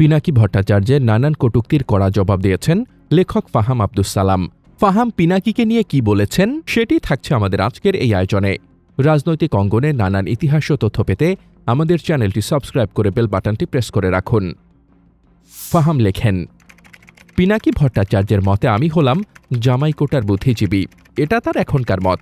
পিনাকি ভট্টাচার্যের নানান কটুক্তির কড়া জবাব দিয়েছেন লেখক ফাহাম আব্দুস সালাম। ফাহাম পিনাকিকে নিয়ে কি বলেছেন সেটি থাকছে আমাদের আজকের এই আয়োজনে। রাজনৈতিক অঙ্গনে নানান ইতিহাস ও তথ্য পেতে আমাদের চ্যানেলটি সাবস্ক্রাইব করে বেল বাটনটি প্রেস করে রাখুন। ফাহাম লেখেন, পিনাকি ভট্টাচার্যের মতে আমি হলাম জামাইকোটার বুদ্ধিজীবী। এটা তার এখনকার মত।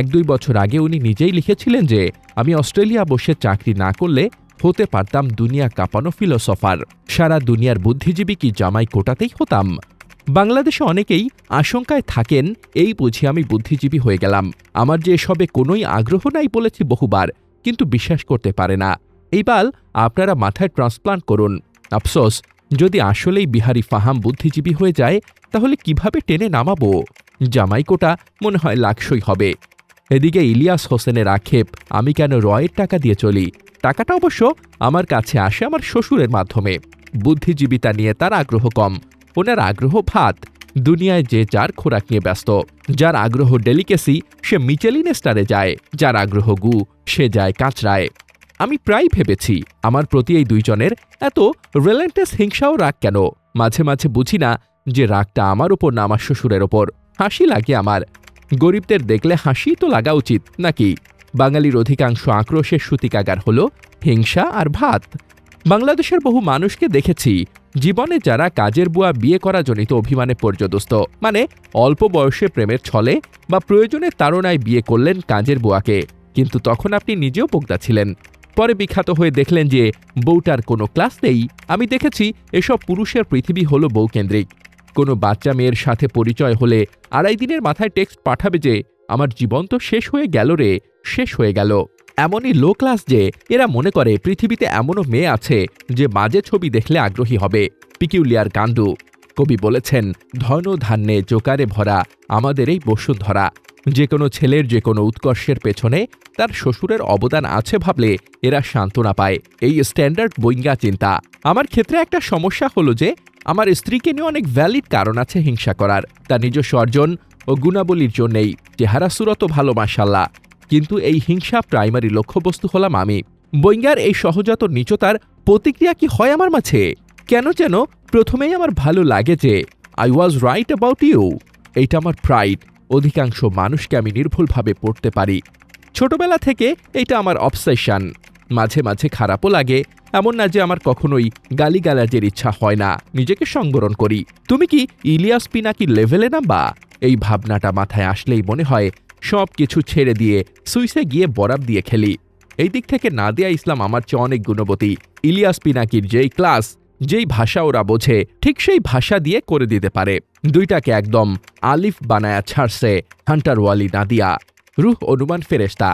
এক দুই বছর আগে উনি নিজেই লিখেছিলেন যে, আমি অস্ট্রেলিয়া বসে চাকরি না করলে হতে পারতাম দুনিয়া কাঁপানো ফিলোসফার। সারা দুনিয়ার বুদ্ধিজীবী কি জামাই কোটাতেই হতাম? বাংলাদেশে অনেকেই আশঙ্কায় থাকেন, এই বুঝি আমি বুদ্ধিজীবী হয়ে গেলাম। আমার যে এসবে কোনোই আগ্রহ নাই বলেছি বহুবার, কিন্তু বিশ্বাস করতে পারে না। এইবার আপনারা মাথায় ট্রান্সপ্লান্ট করুন। আফসোস, যদি আসলেই বিহারি ফাহাম বুদ্ধিজীবী হয়ে যায়, তাহলে কীভাবে টেনে নামাবো? জামাইকোটা মনে হয় লাকসই হবে। এদিকে ইলিয়াস হোসেনের আক্ষেপ, আমি কেন রয়ের টাকা দিয়ে চলি? টাকাটা অবশ্য আমার কাছে আসে আমার শ্বশুরের মাধ্যমে। বুদ্ধিজীবিতা নিয়ে তার আগ্রহ কম। ওনার আগ্রহ ভাত দুনিয়ায় যে যার খোরাক নিয়ে ব্যস্ত। যার আগ্রহ ডেলিকেসি, সে মিচেলিন স্টারে যায়। যার আগ্রহ গু, সে যায় কাঁচরায়। আমি প্রায় ভেবেছি, আমার প্রতি এই দুইজনের এত রেলেন্টেস হিংসাও রাগ কেন? মাঝে মাঝে বুঝি না যে রাগটা আমার ওপর না আমার শ্বশুরের ওপর। হাসি লাগে আমার। গরিবদের দেখলে হাসি তো লাগা উচিত, নাকি? বাঙালির অধিকাংশ আক্রোশের সূতিকাগার হল হিংসা আর ভাত। বাংলাদেশের বহু মানুষকে দেখেছি, জীবনে যারা কাজের বুয়া বিয়ে করা জনিত অভিমানে পর্যদস্ত। মানে অল্প বয়সে প্রেমের ছলে বা প্রয়োজনে তাড়নায় বিয়ে করলেন কাজের বুয়াকে, কিন্তু তখন আপনি নিজেও বোগদা ছিলেন। পরে বিখ্যাত হয়ে দেখলেন যে, বউটার কোনো ক্লাস নেই। আমি দেখেছি, এসব পুরুষের পৃথিবী হলো বউকেন্দ্রিক। কোনো বাচ্চা মেয়ের সাথে পরিচয় হলে আড়াই দিনের মাথায় টেক্সট পাঠাবে যে আমার জীবন তো শেষ হয়ে গেল রে, শেষ হয়ে গেল। এমনই লো ক্লাস যে, এরা মনে করে পৃথিবীতে এমনও মেয়ে আছে যে বাজে ছবি দেখলে আগ্রহী হবে। পিকিউলিয়ার কাণ্ডু কবি বলেছেন, ধন ধান্যে জোকারে ভরা আমাদের এই বসুন্ধরা। যে কোনো ছেলের যে কোনো উৎকর্ষের পেছনে তার শ্বশুরের অবদান আছে ভাবলে এরা সান্ত্বনা পায়। এই স্ট্যান্ডার্ড বইঙ্গা চিন্তা। আমার ক্ষেত্রে একটা সমস্যা হলো যে, আমার স্ত্রীকে নিয়ে অনেক ভ্যালিড কারণ আছে হিংসা করার। তার নিজস্ব অর্জন ও গুণাবলীর জন্যেই চেহারা, সুরত ভালো মাসাল্লাহ কিন্তু এই হিংসা প্রাইমারি লক্ষ্যবস্তু হলাম আমি। বৈঙ্গার এই সহজাত নিচতার প্রতিক্রিয়া কি হয় আমার মাঝে? কেন যেন প্রথমেই আমার ভালো লাগে যে I was right about you এইটা আমার প্রাইড অধিকাংশ মানুষকে আমি নির্ভুলভাবে পড়তে পারি। ছোটবেলা থেকে এটা আমার অবসেশন মাঝে মাঝে খারাপও লাগে। এমন না যে আমার কখনোই গালিগালাজের ইচ্ছা হয় না। নিজেকে সংবরণ করি। তুমি কি ইলিয়াস পিনাকি লেভেলে নামবা? এই ভাবনাটা মাথায় আসলেই মনে হয় সব কিছু ছেড়ে দিয়ে সুইসে গিয়ে বরাব দিয়ে খেলি। এই দিক থেকে নাদিয়া ইসলাম আমার চেয়ে অনেক গুণবতী। ইলিয়াস পিনাকির যেই ক্লাস, যেই ভাষা ওরা বোঝে, ঠিক সেই ভাষা দিয়ে করে দিতে পারে। দুইটাকে একদম আলিফ বানায়া ছাড়ছে হান্টারওয়ালি নাদিয়া। রুহ অনুমান ফেরেস্তা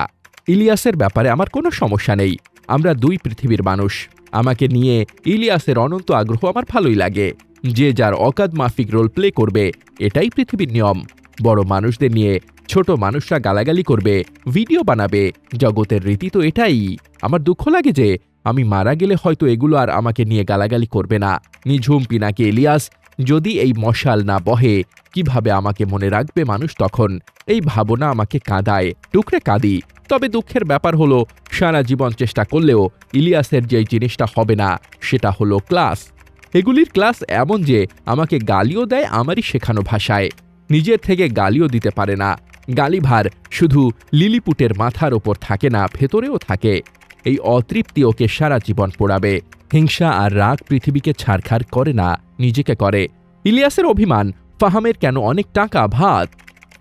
ইলিয়াসের ব্যাপারে আমার কোনো সমস্যা নেই। আমরা দুই পৃথিবীর মানুষ। আমাকে নিয়ে ইলিয়াসের অনন্ত আগ্রহ আমার ভালোই লাগে। যে যার অকাদ মাফিক রোল প্লে করবে, এটাই পৃথিবীর নিয়ম। বড় মানুষদের নিয়ে ছোট মানুষরা গালাগালি করবে ভিডিও বানাবে। জগতের রীতি তো এটাই। আমার দুঃখ লাগে যে আমি মারা গেলে হয়তো এগুলো আর আমাকে নিয়ে গালাগালি করবে না। নিঝুম পিনাকি এলিয়াস, যদি এই মশাল না বহে, কীভাবে আমাকে মনে রাখবে মানুষ তখন? এই ভাবনা আমাকে কাঁদায়, টুকরে কাঁদি। তবে দুঃখের ব্যাপার হলো, সারা জীবন চেষ্টা করলেও ইলিয়াসের যেই জিনিসটা হবে না, সেটা হলো ক্লাস এগুলির ক্লাস এমন যে আমাকে গালিও দেয় আমারই শেখানো ভাষায়। নিজের থেকে গালিও দিতে পারে না। গালিভার শুধু লিলিপুটের মাথার ওপর থাকে না, ভেতরেও থাকে। এই অতৃপ্তি ওকে সারা জীবন পোড়াবে। হিংসা আর রাগ পৃথিবীকে ছাড়খাড় করে না, নিজেকে করে। ইলিয়াসের অভিমান, ফাহামের কেন অনেক টাকা, ভাত?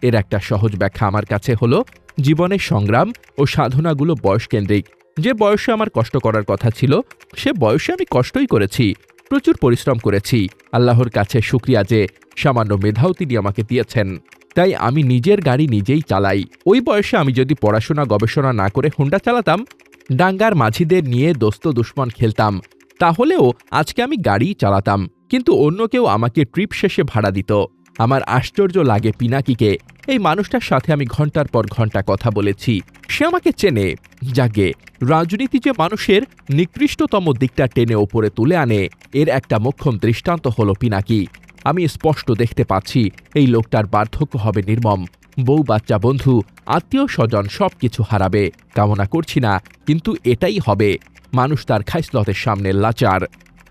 এর একটা সহজ ব্যাখ্যা আমার কাছে হলো, জীবনের সংগ্রাম ও সাধনাগুলো বয়সকেন্দ্রিক। যে বয়সে আমার কষ্ট করার কথা ছিল, সে বয়সে আমি কষ্টই করেছি। প্রচুর পরিশ্রম করেছি। আল্লাহর কাছে শুক্রিয়া যে সামান্য মেধাও তিনি আমাকে দিয়েছেন। তাই আমি নিজের গাড়ি নিজেই চালাই। ওই বয়সে আমি যদি পড়াশোনা, গবেষণা না করে হুন্ডা চালাতাম, ডাঙ্গার মাঝিদের নিয়ে দোস্ত দুশ্মন খেলতাম, তাহলেও আজকে আমি গাড়ি চালাতাম। কিন্তু অন্য কেউ আমাকে ট্রিপ শেষে ভাড়া দিত। আমার আশ্চর্য লাগে পিনাকিকে। এই মানুষটার সাথে আমি ঘণ্টার পর ঘণ্টা কথা বলেছি। সে আমাকে চেনে, জাগে, রাজনীতি যে মানুষের নিকৃষ্টতম দিকটা টেনে ওপরে তুলে আনে, এর একটা মোক্ষম দৃষ্টান্ত হলো পিনাকি। আমি স্পষ্ট দেখতে পাচ্ছি, এই লোকটার বার্ধক্য হবে নির্মম। বউ, বাচ্চা, বন্ধু, আত্মীয়, স্বজন সব কিছু হারাবে। কামনা করছি না, কিন্তু এটাই হবে। মানুষ তার খাইসলতের সামনে লাচার।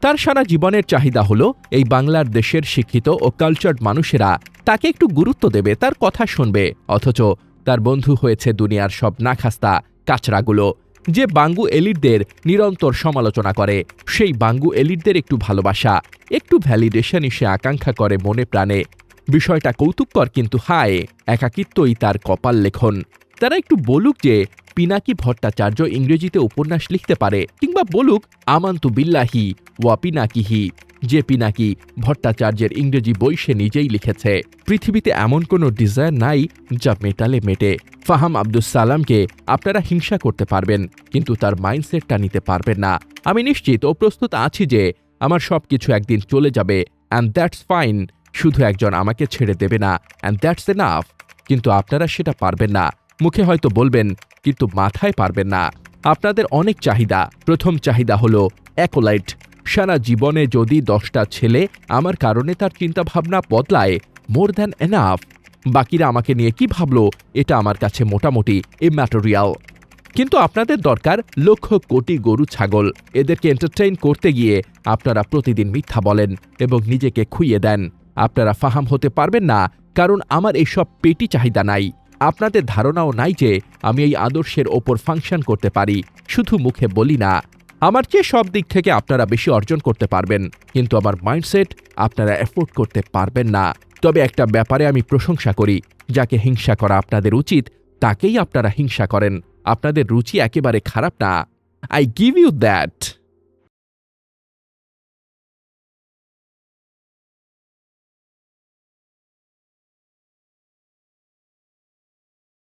তার সারা জীবনের চাহিদা হলো এই বাংলার দেশের শিক্ষিত ও কালচার্ড মানুষেরা তাকে একটু গুরুত্ব দেবে, তার কথা শুনবে, অথচ তার বন্ধু হয়েছে দুনিয়ার সব নাখাস্তা, কাচরাগুলো। যে বাঙ্গু এলিটদের নিরন্তর সমালোচনা করে, সেই বাঙ্গু এলিটদের একটু ভালোবাসা, একটু ভ্যালিডেশনই সে আকাঙ্ক্ষা করে মনে প্রাণে। বিষয়টা কৌতুককর কিন্তু, হায়, একাকিত্বই তার কপাল লেখন। তারা একটু বলুক যে পিনাকি ভট্টাচার্য ইংরেজিতে উপন্যাস লিখতে পারে, কিংবা বলুক, আমান্তু বিল্লাহি ওয়া পিনাকিহি, যে পিনাকি ভট্টাচার্যের ইংরেজি বই সে নিজেই লিখেছে। পৃথিবীতে এমন কোনো ডিজায়ার নাই যা মেটালে মেটে। ফাহাম আব্দুস সালামকে আপনারা হিংসা করতে পারবেন, কিন্তু তার মাইন্ডসেটটা নিতে পারবেন না। আমি নিশ্চিত ও প্রস্তুত আছি যে আমার সব কিছু একদিন চলে যাবে অ্যান্ড দ্যাটস ফাইন শুধু একজন আমাকে ছেড়ে দেবে না অ্যান্ড দ্যাটস এনাফ কিন্তু আপনারা সেটা পারবেন না। মুখে হয়তো বলবেন কিন্তু মাথায় পারবেন না। আপনাদের অনেক চাহিদা। প্রথম চাহিদা হলো অ্যাকোলাইট সারা জীবনে যদি দশটা ছেলে, আমার কারণে তার চিন্তাভাবনা বদলায়, মোর দ্যান এনাফ। বাকিরা আমাকে নিয়ে কি ভাবলো, এটা আমার কাছে মোটামুটি ইম্যাটেরিয়াল। কিন্তু আপনাদের দরকার লক্ষ কোটি গরু, ছাগল। এদেরকে এন্টারটেইন করতে গিয়ে আপনারা প্রতিদিন মিথ্যা বলেন এবং নিজেকে খুইয়ে দেন। আপনারা ফাহাম হতে পারবেন না, কারণ আমার এইসব পেটি চাহিদা নাই। আপনাদের ধারণাও নাই যে আমি এই আদর্শের ওপর ফাংশন করতে পারি। শুধু মুখে বলি না, আমার চেয়ে সব দিক থেকে আপনারা বেশি অর্জন করতে পারবেন। কিন্তু আমার মাইন্ডসেট আপনারা এফোর্ড করতে পারবেন না। তবে একটা ব্যাপারে আমি প্রশংসা করি, যাকে হিংসা করা আপনাদের উচিত, তাকেই আপনারা হিংসা করেন। আপনাদের রুচি একেবারে খারাপ না। I give you that